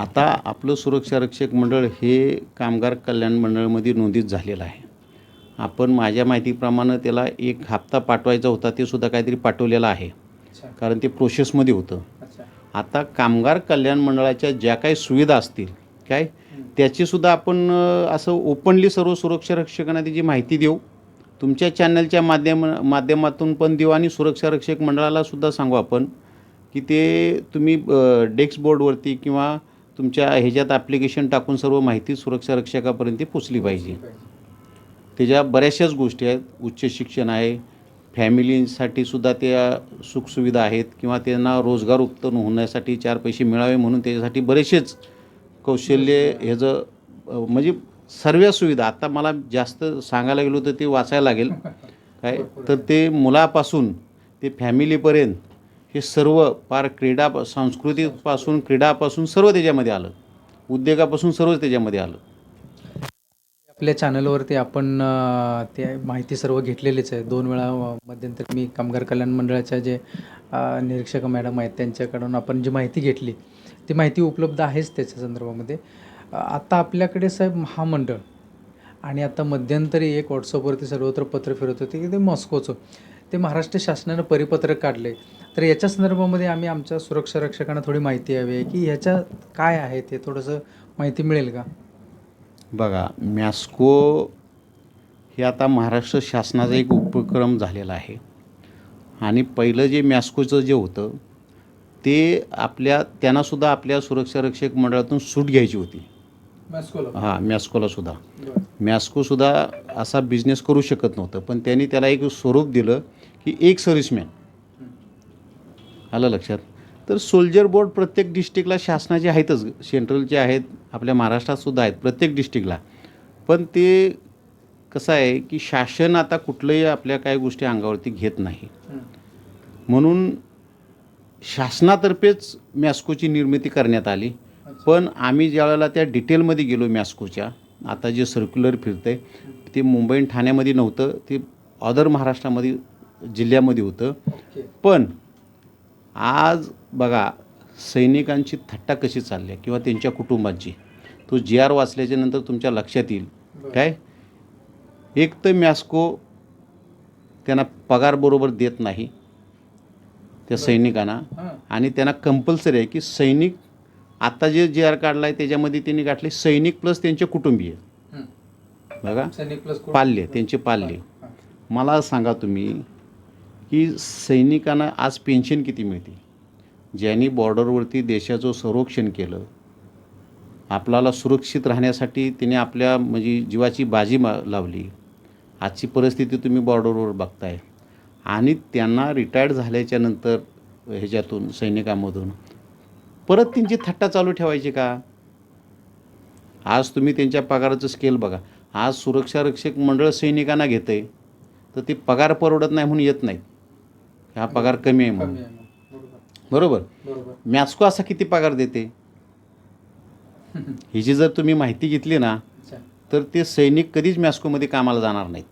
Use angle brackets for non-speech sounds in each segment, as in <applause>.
आता आपलं सुरक्षा रक्षक मंडळ हे कामगार कल्याण मंडळामध्ये नोंदीत झालेलं आहे. आपण माझ्या माहितीप्रमाणे त्याला एक हप्ता पाठवायचा होता ते सुद्धा काहीतरी पाठवलेलं आहे. कारण ते प्रोसेसमध्ये होतं. आता कामगार कल्याण मंडळाच्या ज्या काही सुविधा असतील काय? त्याचीसुद्धा आपण असं ओपनली सर्व सुरक्षा रक्षकांना त्याची माहिती देऊ. तुमच्या चॅनलच्या माध्यम माध्यमातून पण देऊ आणि सुरक्षा रक्षक मंडळाला सुद्धा सांगू आपण की ते तुम्ही डेस्क बोर्डवरती किंवा तुमच्या ह्याच्यात ॲप्लिकेशन टाकून सर्व माहिती सुरक्षा रक्षकापर्यंत पोचली पाहिजे. त्याच्या बऱ्याचशाच गोष्टी आहेत. उच्च शिक्षण आहे. फॅमिलीसाठी सुद्धा त्या सुखसुविधा आहेत किंवा त्यांना रोजगार उत्पन्न होण्यासाठी चार पैसे मिळावे म्हणून त्याच्यासाठी बरेचसेच कौशल्य ह्याचं म्हणजे सर्व सुविधा. आता मला जास्त सांगायला गेलो तर ते वाचायला लागेल. काय? तर ते मुलापासून ते फॅमिलीपर्यंत हे सर्व पार क्रीडा सांस्कृतिकपासून क्रीडापासून सर्व त्याच्यामध्ये आलं. उद्योगापासून सर्वच त्याच्यामध्ये आलं. आपल्या चॅनलवरती आपण ते माहिती सर्व घेतलेलीच आहे. दोन वेळा मध्यंतरी मी कामगार कल्याण मंडळाच्या जे निरीक्षक मॅडम आहेत त्यांच्याकडून आपण जी माहिती घेतली ती माहिती उपलब्ध आहेच त्याच्या संदर्भामध्ये. आता आपल्याकडे साहेब महामंडळ आणि आता मध्यंतरी एक व्हॉट्सअपवरती सर्वत्र पत्र फिरत होते की ते मॉस्कोचं. ते महाराष्ट्र शासनानं परिपत्रक काढले तर याच्या संदर्भामध्ये आम्ही आमच्या सुरक्षा रक्षकांना थोडी माहिती हवी आहे की ह्याच्या काय आहे ते थोडंसं माहिती मिळेल का? बघा मॅस्को हे आता महाराष्ट्र शासनाचा एक उपक्रम झालेला आहे. आणि पहिलं जे मॅस्कोचं जे होतं ते आपल्या त्यांनासुद्धा आपल्या सुरक्षा रक्षक मंडळातून सूट घ्यायची होती. हां मॅस्कोलासुद्धा मॅस्कोसुद्धा असा बिझनेस करू शकत नव्हतं पण त्यांनी त्याला एक स्वरूप दिलं की एक सर्व्हिसमॅन आलं लक्षात? तर सोल्जर बोर्ड प्रत्येक डिस्ट्रिक्टला शासनाचे आहेतच. सेंट्रलचे आहेत आपल्या महाराष्ट्रात सुद्धा आहेत प्रत्येक डिस्ट्रिक्टला पण ते कसं आहे की शासन आता कुठलंही आपल्या काही गोष्टी अंगावरती घेत नाही. म्हणून शासनातर्फेच मॅस्कोची निर्मिती करण्यात आली. पण आम्ही ज्या वेळेला त्या डिटेलमध्ये गेलो मॅस्कोच्या आता जे सर्क्युलर फिरतंय ते मुंबई आणि ठाण्यामध्ये नव्हतं ते अदर महाराष्ट्रामध्ये जिल्ह्यामध्ये होतं. पण आज बघा सैनिकांची थट्टा कशी चालली आहे किंवा त्यांच्या कुटुंबांची तो जी आर वाचल्याच्या नंतर तुमच्या लक्षात येईल. काय? एक तर मॅस्को त्यांना पगार बरोबर देत नाही त्या सैनिकांना. आणि त्यांना कंपल्सरी आहे की सैनिक आता जे जी आर काढला आहे त्याच्यामध्ये त्यांनी गाठले सैनिक प्लस त्यांचे कुटुंबीय. बघा. सैनिक प्लस पाल्य त्यांचे पाल्य. मला सांगा तुम्ही की सैनिकांना आज पेन्शन किती मिळते? ज्यांनी बॉर्डरवरती देशाचं संरक्षण केलं आपल्याला सुरक्षित राहण्यासाठी तिने आपल्या म्हणजे जीवाची बाजी मा लावली. आजची परिस्थिती तुम्ही बॉर्डरवर बघताय. आणि त्यांना रिटायर्ड झाल्याच्यानंतर ह्याच्यातून सैनिकामधून परत त्यांची थट्टा चालू ठेवायची का? आज तुम्ही त्यांच्या पगाराचं स्केल बघा. आज सुरक्षा रक्षक मंडळ सैनिकांना घेतं आहे तर ते पगार परवडत नाही म्हणून येत नाहीत. हा पगार कमी आहे म्हणून. बरोबर. मॅस्को असा किती पगार देते? <laughs> हिची जर तुम्ही माहिती घेतली ना तर ते सैनिक कधीच मॅस्कोमध्ये कामाला जाणार नाहीत.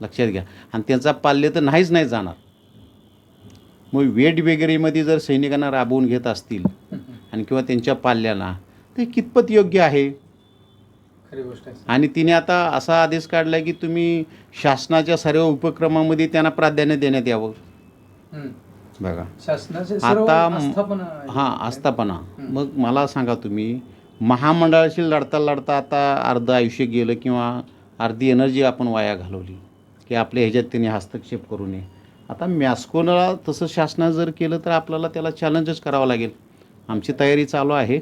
लक्षात घ्या. आणि त्यांचा पाल्य तर नाहीच नाही जाणार. मग वेट वगैरेमध्ये जर सैनिकांना राबवून घेत असतील <laughs> आणि किंवा त्यांच्या पाल्याला ते कितपत योग्य आहे? आणि तिने आता असा आदेश काढला की तुम्ही शासनाच्या सर्व उपक्रमामध्ये त्यांना प्राधान्य देण्यात यावं. बघा. आता. हां आस्थापना. मग मला सांगा तुम्ही महामंडळाशी लढता लढता आता अर्धं आयुष्य गेलं किंवा अर्धी एनर्जी आपण वाया घालवली की आपल्या ह्याच्यात त्यांनी हस्तक्षेप करू नये. आता मॅस्कोला तसं शासनानं जर केलं तर आपल्याला त्याला चॅलेंजच करावं लागेल. आमची तयारी चालू आहे.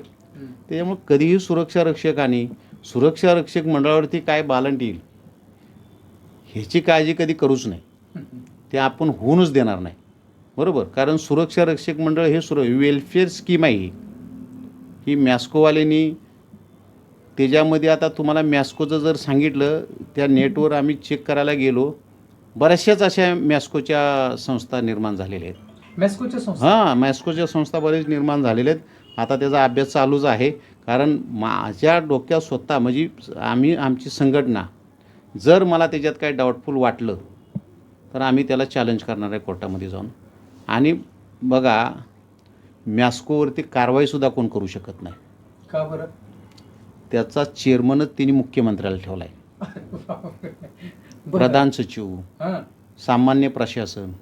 त्याच्यामुळे कधीही सुरक्षा रक्षकांनी सुरक्षा रक्षक मंडळावरती काय बालंट येईल ह्याची काळजी कधी करूच नाही. ते आपण होऊनच देणार नाही. बरोबर? कारण सुरक्षा रक्षक मंडळ हे सुर वेलफेअर स्कीम आहे ही. मॅस्कोवाल्यांनी त्याच्यामध्ये आता तुम्हाला मॅस्कोचं जर सांगितलं त्या नेटवर आम्ही चेक करायला गेलो बऱ्याचशाच अशा मॅस्कोच्या संस्था निर्माण झालेल्या आहेत. मेस्कोच्या संस्था? हां मॅस्कोच्या संस्था बरेच निर्माण झालेल्या आहेत. आता त्याचा अभ्यास चालूच आहे. कारण माझ्या डोक्यात स्वतः म्हणजे आम्ही आमची संघटना जर मला त्याच्यात काही डाऊटफुल वाटलं तर आम्ही त्याला चॅलेंज करणार आहे कोर्टामध्ये जाऊन. आणि बघा मॅस्कोवरती कारवाईसुद्धा कोण करू शकत नाही. का बरं? त्याचा चेअरमनच त्यांनी मुख्यमंत्र्याला ठेवला आहे प्रधान सचिव सामान्य प्रशासन.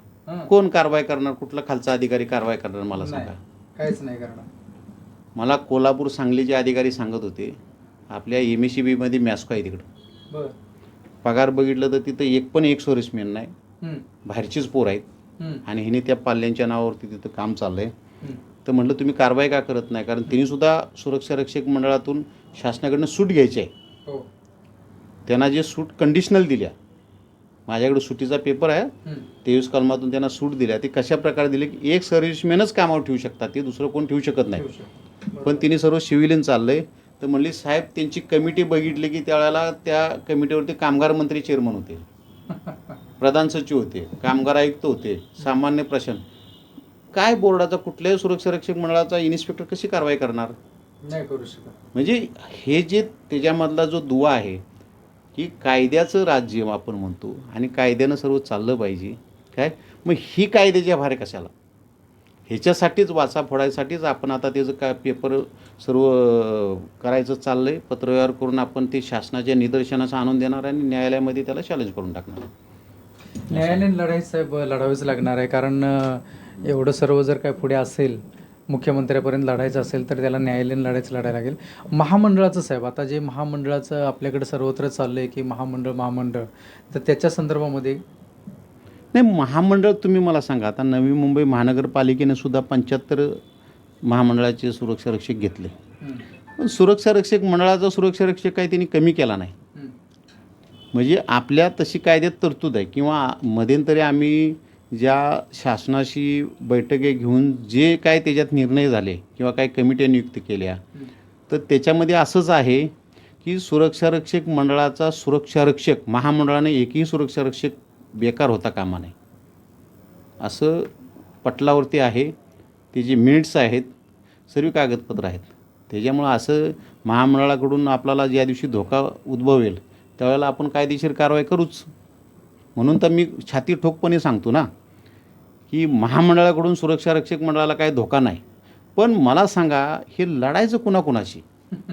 कोण कारवाई करणार? कुठला खालचा अधिकारी कारवाई करणार मला. सांगा. काहीच नाही करणार. मला कोल्हापूर सांगलीचे अधिकारी सांगत होते आपल्या एम एस सी बीमध्ये मॅस्को आहे तिकडं. पगार बघितलं तर तिथं एक पण एक सोरेसमॅन नाही. बाहेरचीच पोर आहेत. आणि हिने त्या पाल्यांच्या नावावरती तिथं काम चाललं आहे हम्म. तर म्हटलं तुम्ही कारवाई का करत नाही? कारण त्यांनी सुद्धा सुरक्षा रक्षक मंडळातून शासनाकडनं सूट घ्यायची. आहे हो. त्यांना जे सूट कंडिशनल दिल्या. माझ्याकडे सुटीचा पेपर आहे. तेवीस कलमातून त्यांना सूट दिल्या. ते कशा प्रकारे दिले की एक सर्व्हिसमॅनच कामावर ठेवू शकतात. ते दुसरं कोण ठेवू शकत नाही. पण तिने सर्व सिव्हिलियन चाललंय. तर म्हणली साहेब त्यांची कमिटी बघितली की त्यावेळेला त्या कमिटीवरती कामगार मंत्री चेअरमन होते. <laughs> प्रधान सचिव होते कामगार आयुक्त होते सामान्य प्रशासन. काय बोर्डाचा कुठल्याही सुरक्षा रक्षक मंडळाचा इन्स्पेक्टर कशी कारवाई करणार? नाही करू शकत. म्हणजे हे जे त्याच्यामधला जो दुवा आहे की कायद्याचं राज्य आपण म्हणतो आणि कायद्यानं सर्व चाललं पाहिजे काय? मग ही कायद्याची भारे कशाला? ह्याच्यासाठीच वाचा फोडायसाठीच आपण आता त्याचं काय पेपर सर्व करायचं चाललं आहे पत्रव्यवहार करून आपण ते शासनाच्या निदर्शनास आणून देणार आणि न्यायालयामध्ये त्याला चॅलेंज करून टाकणार. न्यायालयीन लढाई साहेब लढावीच लागणार आहे. कारण एवढं सर्व जर काय पुढे असेल मुख्यमंत्र्यापर्यंत लढायचं असेल तर त्याला न्यायालयीन लढाईच लढायला लागेल. महामंडळाचं साहेब आता जे महामंडळाचं आपल्याकडे सर्वत्र चाललं आहे की महामंडळ महामंडळ तर त्याच्या संदर्भामध्ये? नाही महामंडळ तुम्ही मला सांगा. आता नवी मुंबई महानगरपालिकेने सुद्धा पंच्याहत्तर महामंडळाचे सुरक्षा रक्षक घेतले. पण सुरक्षा रक्षक मंडळाचा सुरक्षा रक्षक काही त्यांनी कमी केला नाही. म्हणजे आपल्या तशी कायद्यात तरतूद आहे. किंवा मध्यंतरी आम्ही ज्या शासनाशी बैठके घेऊन जे काय त्याच्यात निर्णय झाले किंवा काही कमिट्या नियुक्त केल्या तर त्याच्यामध्ये असंच आहे की सुरक्षारक्षक मंडळाचा सुरक्षारक्षक महामंडळाने एकही सुरक्षारक्षक बेकार होता कामा नये. असं पटलावरती आहे. ते जे मिनिट्स आहेत सर्व कागदपत्र आहेत. त्याच्यामुळं असं महामंडळाकडून आपल्याला ज्या दिवशी धोका उद्भवेल त्यावेळेला आपण कायदेशीर कारवाई करूच. म्हणून तर मी छाती ठोकपणे सांगतो ना की महामंडळाकडून सुरक्षा रक्षक मंडळाला काही धोका नाही. पण मला सांगा हे लढायचं कुणाकुणाशी?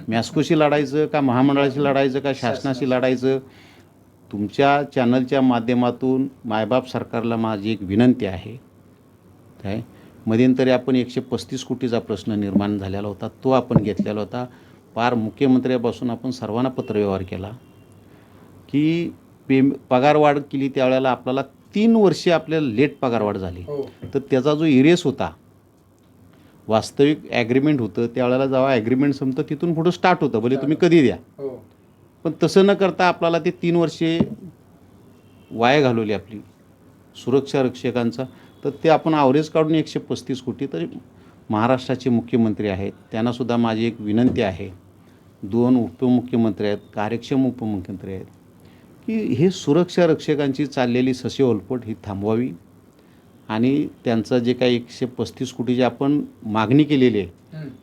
मॅस्कोशी लढायचं का महामंडळाशी लढायचं का शासनाशी लढायचं? तुमच्या चॅनलच्या माध्यमातून मायबाप सरकारला माझी एक विनंती आहे. काय? मध्यंतरी आपण एकशे पस्तीस कोटीचा प्रश्न निर्माण झालेला होता तो आपण घेतलेला होता. पार मुख्यमंत्र्यापासून आपण सर्वांना पत्रव्यवहार केला. की पे पगारवाढ केली त्यावेळेला आपल्याला तीन वर्षे आपल्याला लेट पगारवाढ झाली. हो. तर त्याचा जो इरेस होता वास्तविक ॲग्रीमेंट होतं त्यावेळेला जेव्हा ॲग्रीमेंट संपतं तिथून पुढं स्टार्ट होतं भले तुम्ही कधी द्या. हो. पण तसं न करता आपल्याला ते तीन वर्षे वाया घालवली आपली सुरक्षा रक्षकांचा. तर ते आपण ॲव्हरेज काढून एकशे पस्तीस कोटी तरी महाराष्ट्राचे मुख्यमंत्री आहेत. त्यांनासुद्धा माझी एक विनंती आहे. दोन उपमुख्यमंत्री आहेत कार्यक्षम उपमुख्यमंत्री आहेत. की हे सुरक्षा रक्षकांची चाललेली ससेओलपट ही थांबवावी. आणि त्यांचं जे काही एकशे पस्तीस कोटीची आपण मागणी केलेली आहे.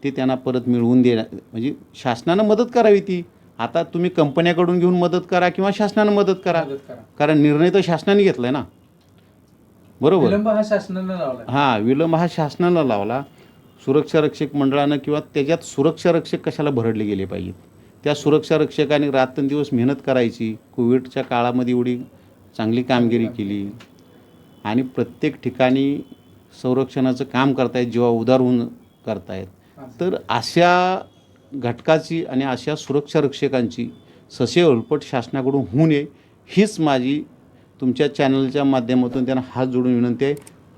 ते त्यांना परत मिळवून देण्या म्हणजे शासनानं मदत करावी ती. आता तुम्ही कंपन्याकडून घेऊन मदत करा किंवा शासनानं मदत करा. कारण निर्णय तर शासनाने घेतला आहे ना. बरोबर? विलंब हा शासनानं लावलाय. हां विलंब हा शासनानं लावला. सुरक्षा रक्षक मंडळानं किंवा त्याच्यात सुरक्षा रक्षक कशाला भरडले गेले पाहिजेत? त्या सुरक्षा रक्षकाने रात्रंदिवस मेहनत करायची. कोविडच्या काळामध्ये एवढी चांगली कामगिरी केली. आणि प्रत्येक ठिकाणी संरक्षणाचं काम करतायत जेव्हा उदार होऊन करतायत. तर अशा घटकाची आणि अशा सुरक्षा रक्षकांची ससे उलपट शासनाकडून होऊ नये हीच माझी तुमच्या चॅनलच्या माध्यमातून त्यांना हात जोडून विनंती आहे.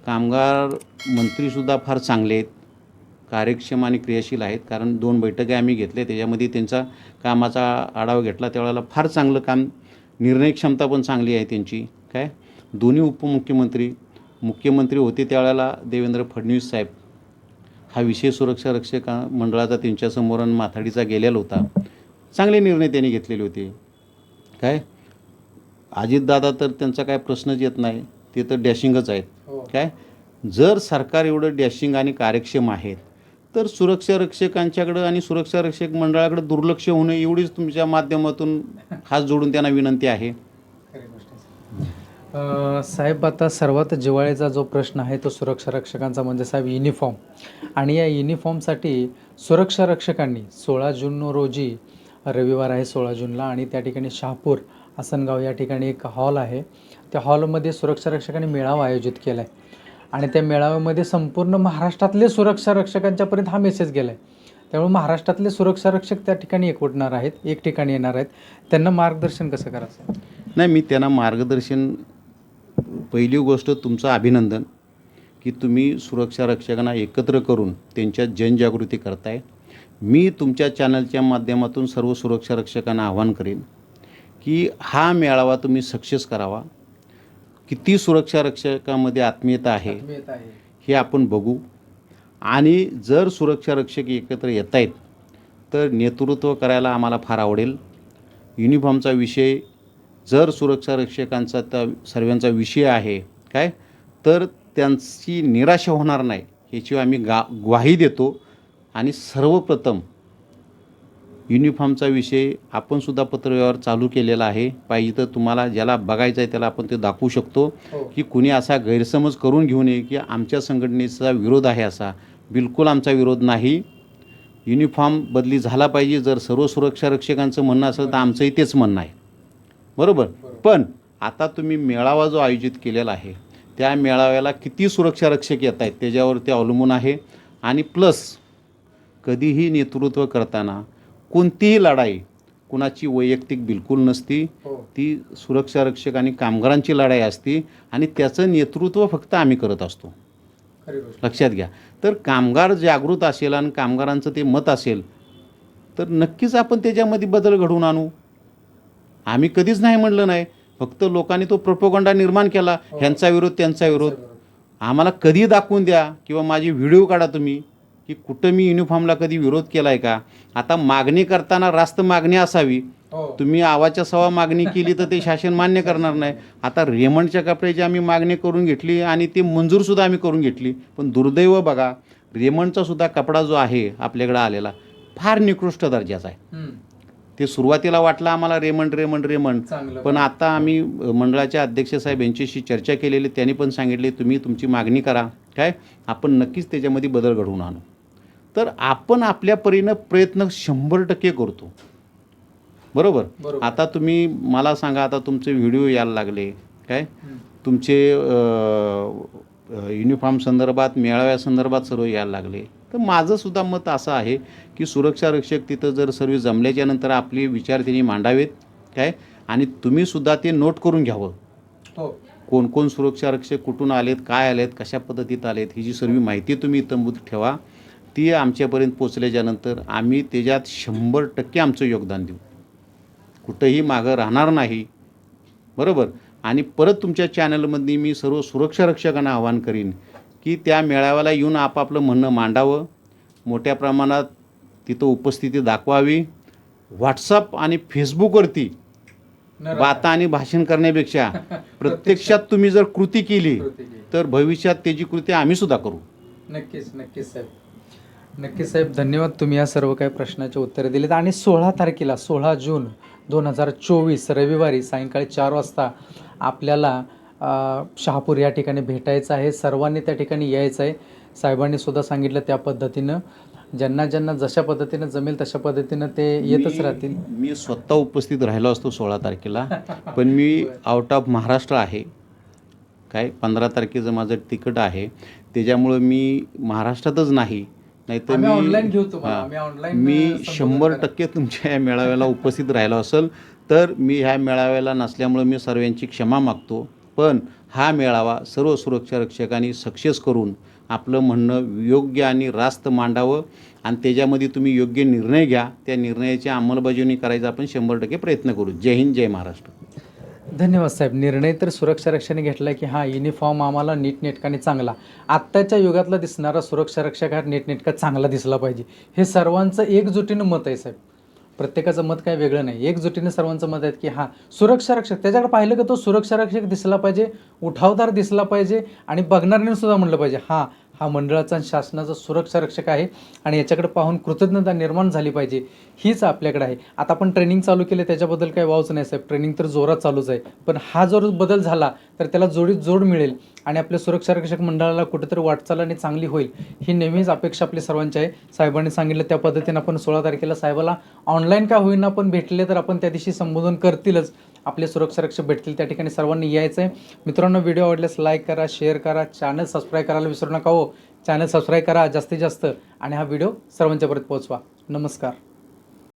कामगार मंत्रीसुद्धा फार चांगले आहेत. कार्यक्षम आणि क्रियाशील आहेत. कारण दोन बैठका आम्ही घेतल्या त्याच्यामध्ये त्यांचा कामाचा आढावा घेतला. त्यावेळेला फार चांगलं काम निर्णय क्षमता पण चांगली आहे त्यांची. काय? दोन्ही उपमुख्यमंत्री मुख्यमंत्री होते त्यावेळेला देवेंद्र फडणवीस साहेब. हा विशेष सुरक्षा रक्षक मंडळाचा त्यांच्यासमोर आणि माथाडीचा गेलेला होता. चांगले निर्णय त्यांनी घेतलेले होते. काय? अजितदादा तर त्यांचा काय प्रश्नच येत नाही. ते तर डॅशिंगच आहेत. हो. काय? जर सरकार एवढं डॅशिंग आणि कार्यक्षम आहेत तर सुरक्षा रक्षकांच्याकडं आणि सुरक्षा रक्षक मंडळाकडे दुर्लक्ष होणं एवढीच तुमच्या माध्यमातून हात जोडून त्यांना विनंती आहे. साहेब आता सर्वात जिवाळीचा जो प्रश्न आहे तो सुरक्षा रक्षकांचा म्हणजे साहेब युनिफॉर्म आणि या युनिफॉर्मसाठी सुरक्षा रक्षकांनी सोळा जून रोजी रविवार आहे सोळा जूनला आणि त्या ठिकाणी शहापूर आसनगाव या ठिकाणी एक हॉल आहे. त्या हॉलमध्ये सुरक्षा रक्षकांनी मेळावा आयोजित केला आहे आणि त्या मेळाव्यामध्ये संपूर्ण महाराष्ट्रातले सुरक्षा रक्षकांच्यापर्यंत हा मेसेज गेला आहे त्यामुळे महाराष्ट्रातले सुरक्षा रक्षक त्या ठिकाणी एकवटणार आहेत एक ठिकाणी येणार आहेत. त्यांना मार्गदर्शन कसं करायचं? नाही मी त्यांना मार्गदर्शन पहिली गोष्ट तुमचं अभिनंदन की तुम्ही सुरक्षा रक्षकांना एकत्र करून त्यांच्यात जनजागृती करताय. मी तुमच्या चॅनलच्या माध्यमातून सर्व सुरक्षा रक्षकांना आवाहन करेन की हा मेळावा तुम्ही सक्सेस करावा. किती सुरक्षा रक्षकामध्ये आत्मीयता आहे. हे आपण बघू. आणि जर सुरक्षा रक्षक एकत्र येत आहेत तर नेतृत्व करायला आम्हाला फार आवडेल. युनिफॉर्मचा विषय जर सुरक्षा रक्षकांचा त्या सर्वांचा विषय आहे काय? तर त्यांची निराशा होणार नाही. ह्याची आम्ही गा ग्वाही देतो. आणि सर्वप्रथम युनिफॉर्मचा विषय आपण सुद्धा पत्रव्यवहार चालू केलेला आहे. पाहिजे तर तुम्हाला ज्याला बघायचं आहे त्याला आपण ते दाखवू शकतो हो. की कुणी असा गैरसमज करून घेऊ नये की आमच्या संघटनेचा विरोध आहे असा. बिलकुल आमचा विरोध नाही. युनिफॉर्म बदली झाला पाहिजे. जर सर्व सुरक्षा रक्षकांचं म्हणणं असेल तर आमचंही तेच म्हणणं आहे. बरोबर? पण आता तुम्ही मेळावा जो आयोजित केलेला आहे त्या मेळाव्याला किती सुरक्षा रक्षक येत आहेत त्याच्यावर ते अवलंबून आहे. आणि प्लस कधीही नेतृत्व करताना कोणतीही लढाई कुणाची वैयक्तिक बिलकुल नसती हो. ती सुरक्षा रक्षक आणि कामगारांची लढाई असते आणि त्याचं नेतृत्व फक्त आम्ही करत असतो. लक्षात घ्या. तर कामगार जागृत असेल आणि कामगारांचं ते मत असेल तर नक्कीच आपण त्याच्यामध्ये बदल घडवून आणू. आम्ही कधीच नाही म्हणलं नाही. फक्त लोकांनी तो प्रोपोगंडा निर्माण केला. ह्यांचा विरोध त्यांचा विरोध. आम्हाला कधी दाखवून द्या किंवा माझी व्हिडिओ काढा तुम्ही. की कुठं मी युनिफॉर्मला कधी विरोध केला आहे का? आता मागणी करताना रास्त मागणी असावी. हो. तुम्ही आवाच्या सवा मागणी केली तर ते शासन मान्य करणार नाही. आता रेमंडच्या कपड्याची आम्ही मागणी करून घेतली आणि ती मंजूरसुद्धा आम्ही करून घेतली. पण दुर्दैव बघा रेमंडचा सुद्धा कपडा जो आहे आपल्याकडे आलेला फार निकृष्ट दर्जाचा आहे. ते सुरुवातीला वाटलं आम्हाला रेमंड रेमंड रेमंड. पण आता आम्ही मंडळाच्या अध्यक्ष साहेब यांच्याशी चर्चा केलेली त्यांनी पण सांगितले तुम्ही तुमची मागणी करा. काय? आपण नक्कीच त्याच्यामध्ये बदल घडवून आणू. तर आपण आपल्या परीनं प्रयत्न शंभर टक्के करतो. बरोबर. आता तुम्ही मला सांगा आता तुमचे व्हिडिओ यायला लागले काय. तुमचे युनिफॉर्म संदर्भात मेळाव्या संदर्भात सर्व यायला लागले. तर माझं सुद्धा मत असं आहे की सुरक्षा रक्षक तिथं जर सर्व जमल्याच्या नंतर आपले विचार त्यांनी मांडावेत काय? आणि तुम्ही सुद्धा ते नोट करून घ्यावं. हो. कोण कोण सुरक्षा रक्षक कुठून आलेत काय आलेत कशा पद्धतीत आलेत ही जी सर्व माहिती तुम्ही इतंबूत ठेवा. ती आमच्यापर्यंत पोचल्याच्यानंतर आम्ही त्याच्यात शंभर टक्के आमचं योगदान देऊ. कुठंही मागं राहणार नाही. बरोबर? आणि परत तुमच्या चॅनलमध्ये मी सर्व सुरक्षा रक्षकांना आवाहन करीन की त्या मेळाव्याला येऊन आपापलं म्हणणं मांडावं. मोठ्या प्रमाणात तिथं उपस्थिती दाखवावी. व्हॉट्सअप आणि फेसबुकवरती. बाता आणि भाषण करण्यापेक्षा <laughs> प्रत्यक्षात तुम्ही जर कृती केली कृती केली. तर भविष्यात त्याची कृती आम्ही सुद्धा करू. नक्कीच नक्कीच साहेब. नक्कीच साहेब धन्यवाद तुम्ही या सर्व काही प्रश्नाचे उत्तरे दिलीत. आणि सोळा तारखेला सोळा जून दोन हजार चोवीस रविवारी सायंकाळी चार वाजता आपल्याला शहापूर या ठिकाणी भेटायचं आहे. सर्वांनी त्या ठिकाणी यायचं आहे. साहेबांनी सुद्धा सांगितलं त्या पद्धतीनं. ज्यांना ज्यांना जशा पद्धतीनं जमेल तशा पद्धतीनं ते येतच राहतील. मी स्वतः उपस्थित राहिलो असतो सोळा तारखेला पण मी <laughs> आउट ऑफ महाराष्ट्र आहे. काय पंधरा तारखेचं माझं तिकीट आहे. त्याच्यामुळं मी महाराष्ट्रातच नाही online घेऊ मी तुम्हाला. हां. आम्ही online, मी शंभर. टक्के तुमच्या या मेळाव्याला उपस्थित राहिलो असेल तर मी ह्या मेळाव्याला नसल्यामुळं मी सर्वांची क्षमा मागतो पण हा मेळावा सर्व सुरक्षा रक्षकांनी सक्सेस करून आपलं म्हणणं योग्य आणि रास्त मांडावं आणि त्याच्यामध्ये तुम्ही योग्य निर्णय घ्या त्या निर्णयाची अंमलबजावणी करायचा आपण शंभर टक्के प्रयत्न करू जय हिंद जय महाराष्ट्र धन्यवाद साहेब. निर्णय तर सुरक्षा रक्षाने घेतला की हा युनिफॉर्म आम्हाला नीटनेटकाने चांगला. आत्ताच्या युगातला दिसणारा सुरक्षा रक्षक हा नीटनेटका चांगला दिसला पाहिजे. हे सर्वांचं एकजुटीनं मत आहे साहेब. प्रत्येकाचं मत काही वेगळं नाही. एकजुटीने सर्वांचं मत आहे की हा सुरक्षा रक्षक त्याच्याकडे पाहिलं का तो सुरक्षा रक्षक दिसला पाहिजे उठावदार दिसला पाहिजे आणि बघणाऱ्यांनी सुद्धा म्हणलं पाहिजे हा हा मंडळाचा आणि शासनाचा सुरक्षा रक्षक आहे आणि याच्याकडे पाहून कृतज्ञता निर्माण झाली पाहिजे हीच आपल्याकडे आहे. आता आपण ट्रेनिंग चालू केलं त्याच्याबद्दल काही वावच नाही साहेब. ट्रेनिंग तर जोरात चालूच आहे. पण हा जर बदल झाला तर त्याला जोडीत जोड मिळेल आणि आपल्या सुरक्षा रक्षक मंडळाला कुठेतरी वाटचाल आणि चांगली होईल ही नेहमीच अपेक्षा आपली सर्वांची आहे. साहेबांनी सांगितलं त्या पद्धतीने आपण सोळा तारखेला साहेबाला ऑनलाईन का होईना पण भेटले तर आपण त्या दिवशी संबोधन करतीलच. आपले सुरक्षा रक्षक भेटतील त्या ठिकाणी सर्वांनी यायचं आहे. मित्रांनो व्हिडिओ आवडल्यास लाईक करा शेअर करा चॅनल सबस्क्राईब करायला विसरू नका हो. चॅनल सबस्क्राईब करा जास्तीत जास्त आणि हा व्हिडिओ सर्वांच्यापर्यंत पोहोचवा. नमस्कार.